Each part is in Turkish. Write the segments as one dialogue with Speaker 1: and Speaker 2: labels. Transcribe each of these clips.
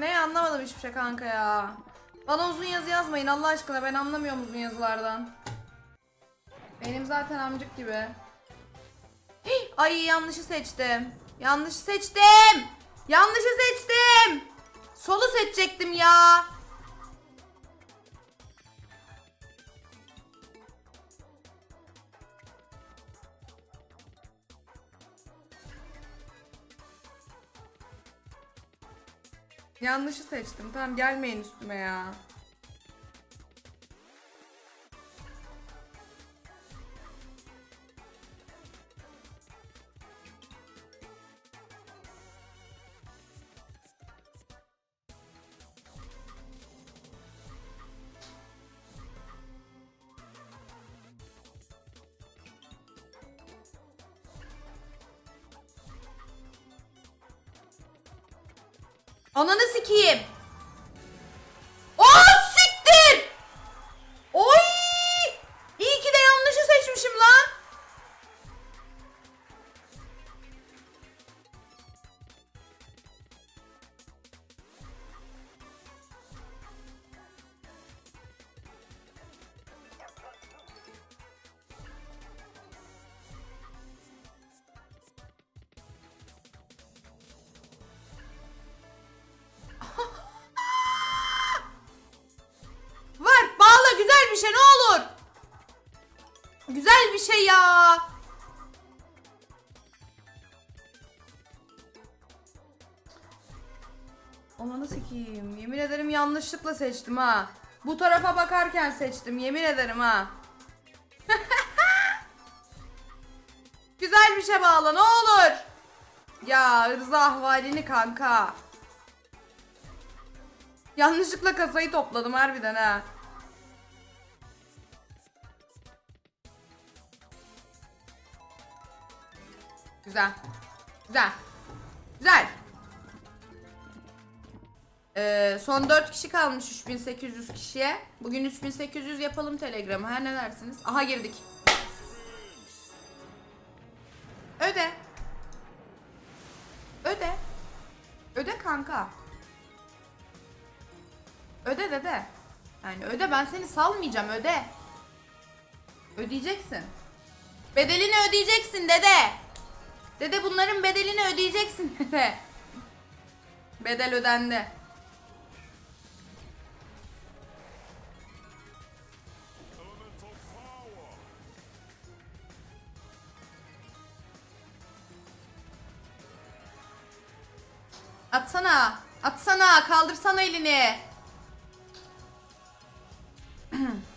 Speaker 1: ne anlamadım hiçbir şey kanka ya. Bana uzun yazı yazmayın Allah aşkına ben anlamıyorum uzun yazılardan. Benim zaten amcık gibi. Ay yanlışı seçtim. Yanlışı seçtim. Yanlışı seçtim. Solu seçecektim ya. Yanlışı seçtim. Tamam gelmeyin üstüme ya. Ananı sikeyim. Bir şey ya. Ananı sikeyim. Yemin ederim yanlışlıkla seçtim ha. Bu tarafa bakarken seçtim. Yemin ederim ha. Güzel bir şey bağla ne olur. Ya Rıza ahvalini kanka. Yanlışlıkla kasayı topladım harbiden ha. Güzel. Güzel. Güzel. Ee, son 4 kişi kalmış 3800 kişiye. Bugün 3800 yapalım Telegram'ı. Ha ne dersiniz? Aha girdik. Öde. Öde. Öde kanka. Öde dede. Yani öde ben seni salmayacağım öde. Ödeyeceksin. Bedelini ödeyeceksin dede. Dede bunların bedelini ödeyeceksin dede. Bedel ödendi. Atsana. Atsana. Kaldırsana elini.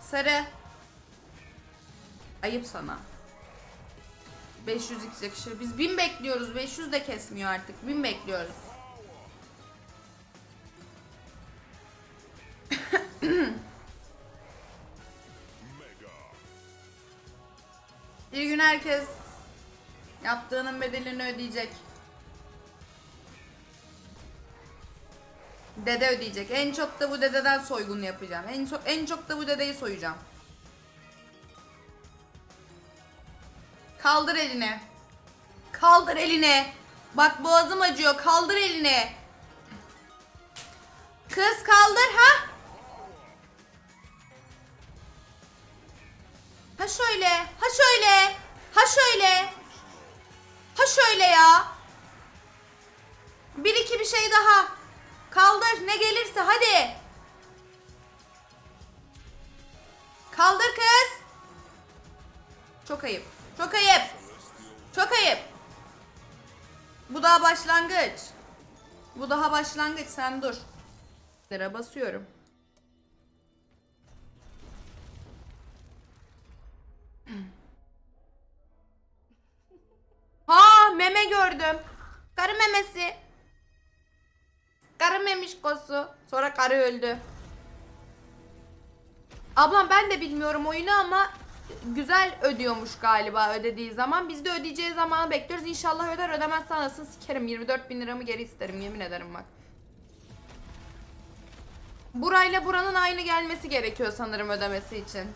Speaker 1: Sarı. Ayıp sana. 500 x yakışır. Biz 1000 bekliyoruz. 500 de kesmiyor artık. 1000 bekliyoruz. Bir gün herkes yaptığının bedelini ödeyecek. Dede ödeyecek. En çok da bu dededen soygun yapacağım. En çok en çok da bu dedeyi soyacağım. Kaldır elini. Kaldır elini. Bak boğazım acıyor. Kaldır elini. Kız kaldır ha. Ha şöyle. Ha şöyle. Ha şöyle. Ha şöyle ya. Bir iki bir şey daha. Kaldır ne gelirse hadi. Kaldır kız. Çok ayıp. Çok ayıp. Çok ayıp. Bu daha başlangıç. Bu daha başlangıç sen dur. Lira basıyorum. Ha meme gördüm. Karı memesi. Karı memişkosu. Sonra karı öldü. Ablam ben de bilmiyorum oyunu ama güzel ödüyormuş galiba ödediği zaman. Biz de ödeyeceği zamanı bekliyoruz. İnşallah öder ödemezse anasını sikerim. 24 bin liramı geri isterim yemin ederim bak. Burayla buranın aynı gelmesi gerekiyor sanırım ödemesi için.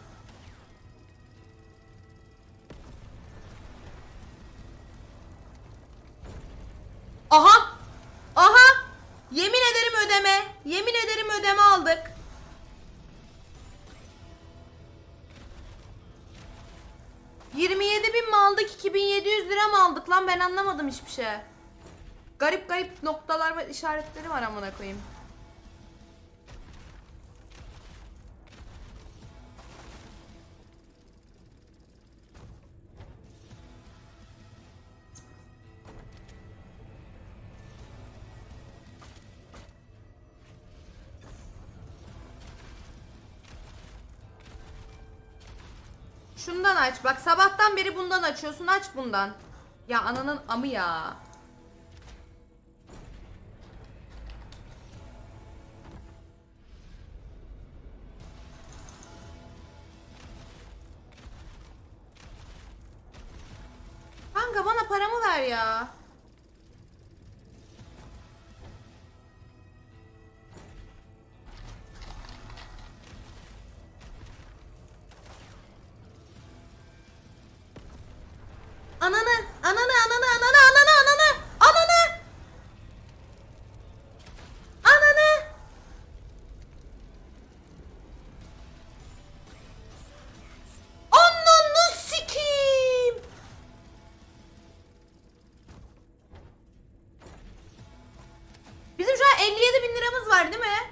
Speaker 1: Aha! Yemin ederim ödeme. Aldık. ...27 bin mi aldık 2700 lira mı aldık lan ben anlamadım hiçbir şey. Garip garip noktalar ve işaretleri var amına koyayım. Beri bundan açıyorsun. Aç bundan. Ya ananın amı ya. Kanka bana paramı ver ya. Ananı, ananı, ananı, ananı, ananı, ananı, ananı. Ananı. Ananı sikeyim. Bizim şu an 57 bin liramız var değil mi?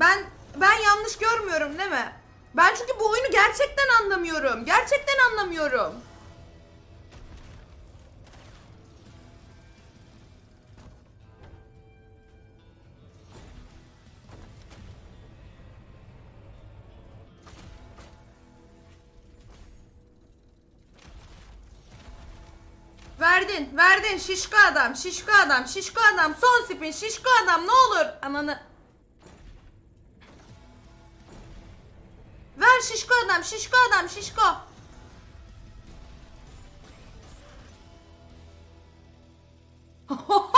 Speaker 1: Ben ben yanlış görmüyorum değil mi? Ben çünkü bu oyunu gerçekten anlamıyorum. Gerçekten anlamıyorum. Verdin şişko adam, şişko adam, şişko adam, son spin, şişko adam ne olur. Ananı. Ver şişko adam, şişko adam, şişko.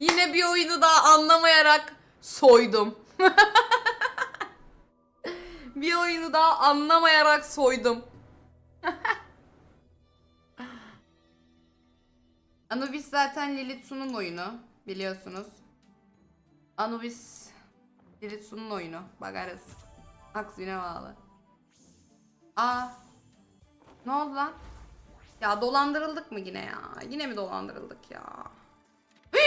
Speaker 1: Yine bir oyunu daha anlamayarak soydum. bir oyunu daha anlamayarak soydum. Anubis zaten Lilith Su'nun oyunu biliyorsunuz. Anubis Lilith Su'nun oyunu. Bakarız. Aksine bağlı. Aa. Ne oldu lan? Ya dolandırıldık mı yine ya? Yine mi dolandırıldık ya?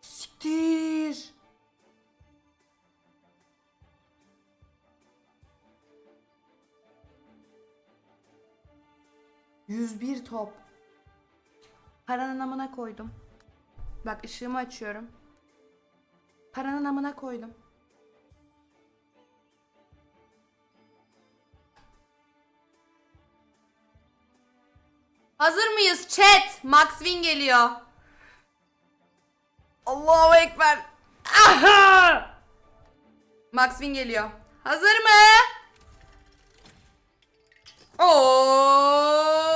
Speaker 1: Siktir. Yüz bir top. Paranın amına koydum. Bak ışığımı açıyorum. Paranın amına koydum. Hazır mıyız chat? Max Win geliyor. Allahu Ekber. Aha! Max Win geliyor. Hazır mı? Oo!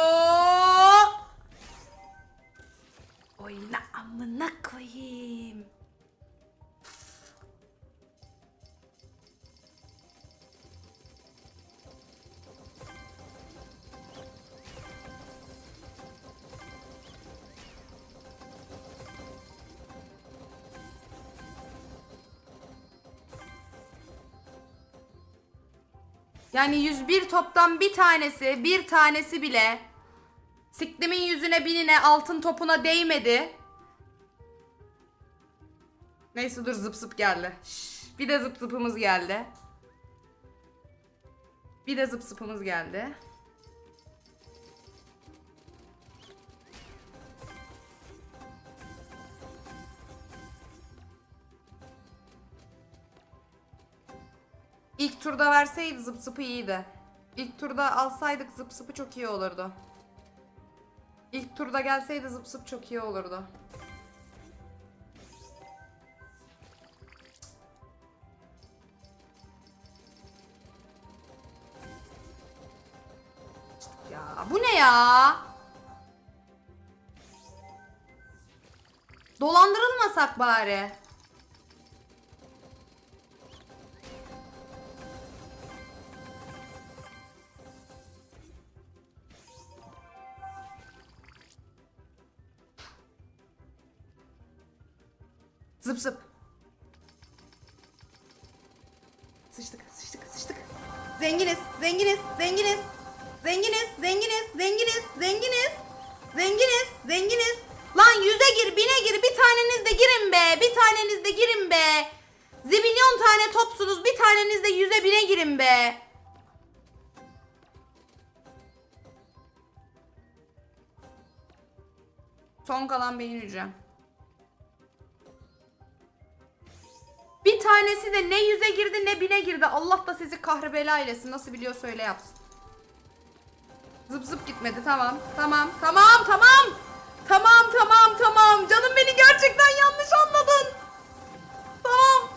Speaker 1: Yani 101 toptan bir tanesi, bir tanesi bile Siklimin yüzüne binine altın topuna değmedi. Neyse dur zıp zıp geldi. Şş, bir de zıp zıpımız geldi. Bir de zıp zıpımız geldi. İlk turda verseydi zıp zıpı iyiydi. İlk turda alsaydık zıp zıpı çok iyi olurdu. İlk turda gelseydi zıp zıp çok iyi olurdu. Ya bu ne ya? Dolandırılmasak bari. Zıp zıp. Sıçtık, sıçtık, sıçtık. Zenginiz, zenginiz, zenginiz. Zenginiz, zenginiz, zenginiz, zenginiz. Zenginiz, zenginiz. Lan yüze gir, bine gir. Bir taneniz de girin be. Bir taneniz de girin be. Zibilyon tane topsunuz. Bir taneniz de yüze bine girin be. Son kalan beyin hücrem. Bir tanesi de ne yüze girdi ne bine girdi. Allah da sizi kahribela eylesin. Nasıl biliyorsa öyle yapsın. Zıp zıp gitmedi. Tamam. Tamam. Tamam. Tamam. Tamam. Tamam. Tamam. Canım beni gerçekten yanlış anladın. Tamam.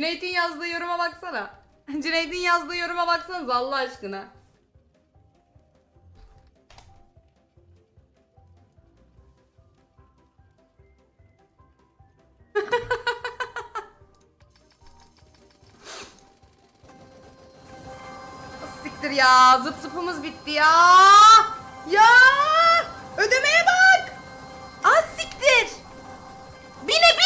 Speaker 1: Cüneyt'in yazdığı yoruma baksana. Cüneyt'in yazdığı yoruma baksanız Allah aşkına. Siktir ya. Zıp zıpımız bitti ya. Ya. Ödemeye bak. Az siktir. Bine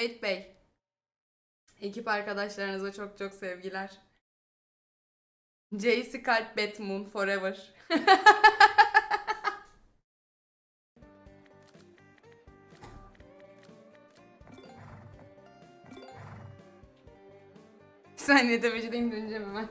Speaker 1: Cüneyt Bey. Ekip arkadaşlarınıza çok çok sevgiler. JC Kalp Batmoon Forever. Bir saniye tepecideyim döneceğim hemen.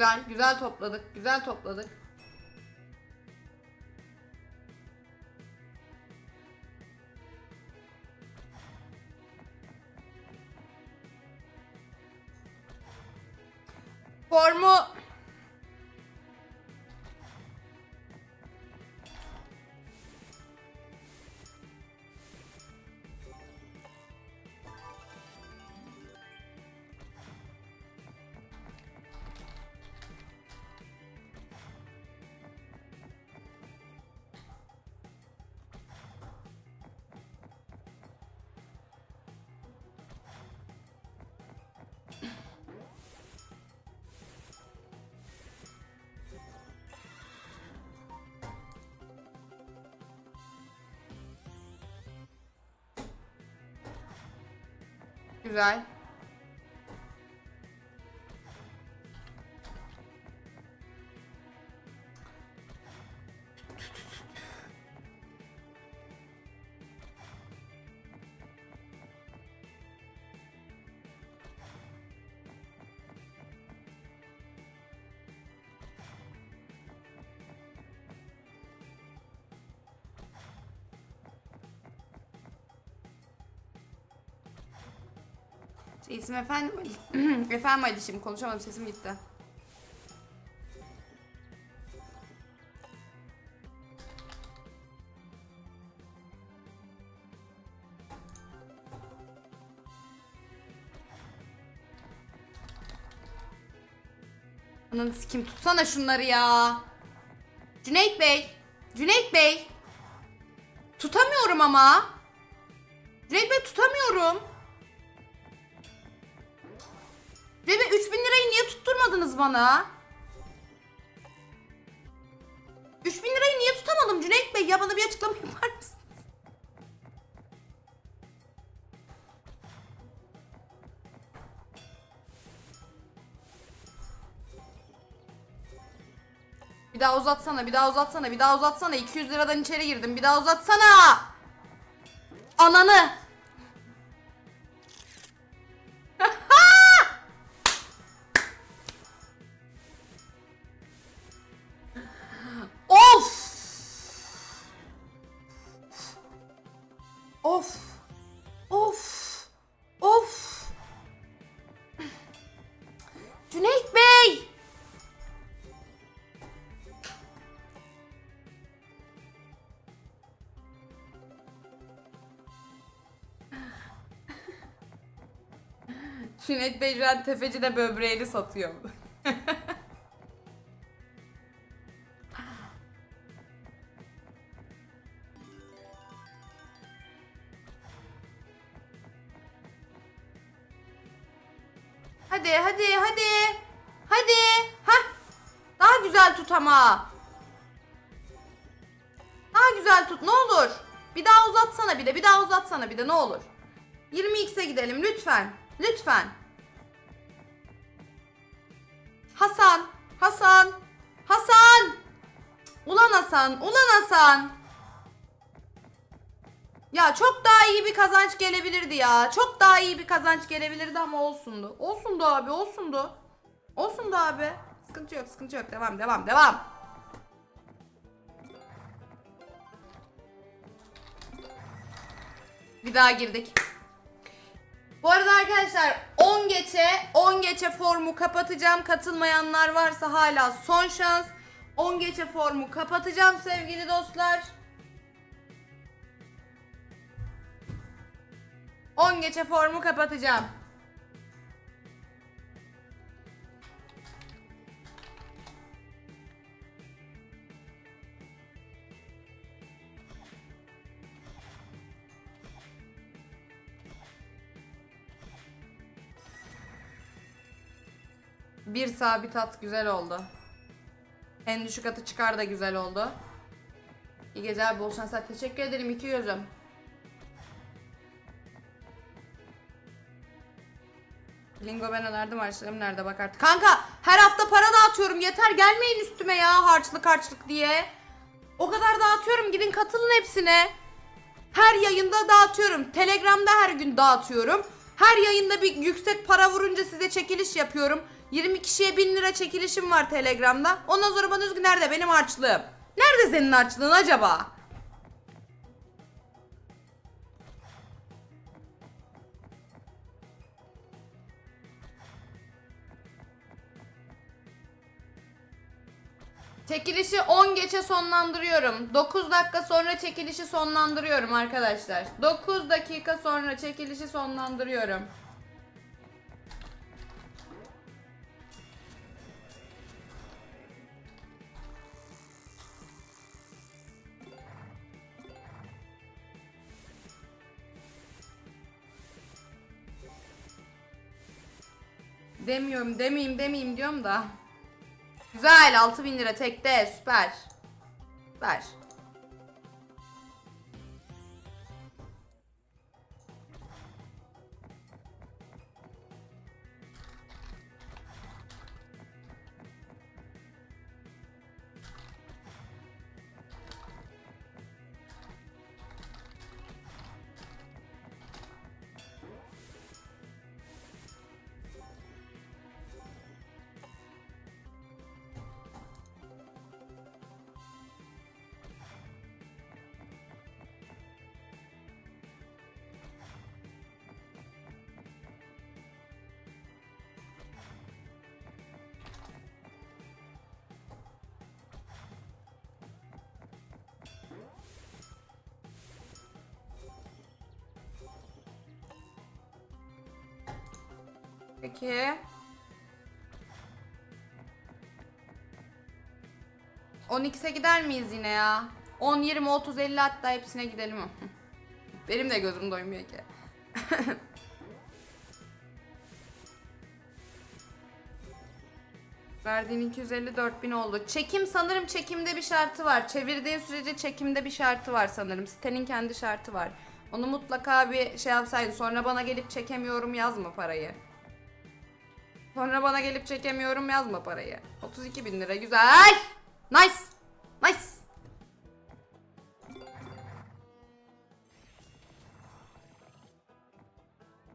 Speaker 1: Güzel, güzel topladık. Güzel topladık. Formu güzel. Reisim efendim Ali. efendim Ali şimdi konuşamadım sesim gitti. Ananı sikim tutsana şunları ya. Cüneyt Bey. Cüneyt Bey. Tutamıyorum ama. Cüneyt Bey tutamıyorum. Niye tutturmadınız bana? 3000 lirayı niye tutamadım Cüneyt Bey? Ya bana bir açıklama yapar mısınız? Bir daha uzatsana, bir daha uzatsana, bir daha uzatsana. 200 liradan içeri girdim. Bir daha uzatsana. Ananı. Cüneyt Bey şu an tefecide böbreğini satıyor. hadi hadi hadi. Hadi. Hah. Daha güzel tut ama. Daha güzel tut ne olur. Bir daha uzatsana bir de. Bir daha uzatsana bir de ne olur. 20x'e gidelim lütfen. Lütfen. Hasan. Hasan. Hasan. Ulan Hasan. Ulan Hasan. Ya çok daha iyi bir kazanç gelebilirdi ya. Çok daha iyi bir kazanç gelebilirdi ama olsundu. Olsundu abi olsundu. Olsundu abi. Sıkıntı yok sıkıntı yok. Devam devam devam. Bir daha girdik. Bu arada arkadaşlar 10 geçe 10 geçe formu kapatacağım. Katılmayanlar varsa hala son şans. 10 geçe formu kapatacağım sevgili dostlar. 10 geçe formu kapatacağım. Bir sabit at güzel oldu. En düşük atı çıkar da güzel oldu. İyi geceler bol şanslar. Teşekkür ederim iki gözüm. Lingo ben önerdim harçlarım nerede bak artık. Kanka her hafta para dağıtıyorum yeter gelmeyin üstüme ya harçlık harçlık diye. O kadar dağıtıyorum gidin katılın hepsine. Her yayında dağıtıyorum. Telegram'da her gün dağıtıyorum. Her yayında bir yüksek para vurunca size çekiliş yapıyorum. 20 kişiye 1000 lira çekilişim var Telegram'da. Ondan sonra bana ki nerede benim harçlığım? Nerede senin harçlığın acaba? Çekilişi 10 geçe sonlandırıyorum. 9 dakika sonra çekilişi sonlandırıyorum arkadaşlar. 9 dakika sonra çekilişi sonlandırıyorum. Demiyorum, demeyeyim, demeyeyim diyorum da. Güzel 6000 lira tekte süper. Süper. Peki. 12'se gider miyiz yine ya? 10, 20, 30, 50 hatta hepsine gidelim. Benim de gözüm doymuyor ki. Verdiğin 254 bin oldu. Çekim sanırım çekimde bir şartı var. Çevirdiğin sürece çekimde bir şartı var sanırım. Sitenin kendi şartı var. Onu mutlaka bir şey yapsaydın. Sonra bana gelip çekemiyorum yazma parayı. Sonra bana gelip çekemiyorum yazma parayı. 32 bin lira güzel. Nice. Nice.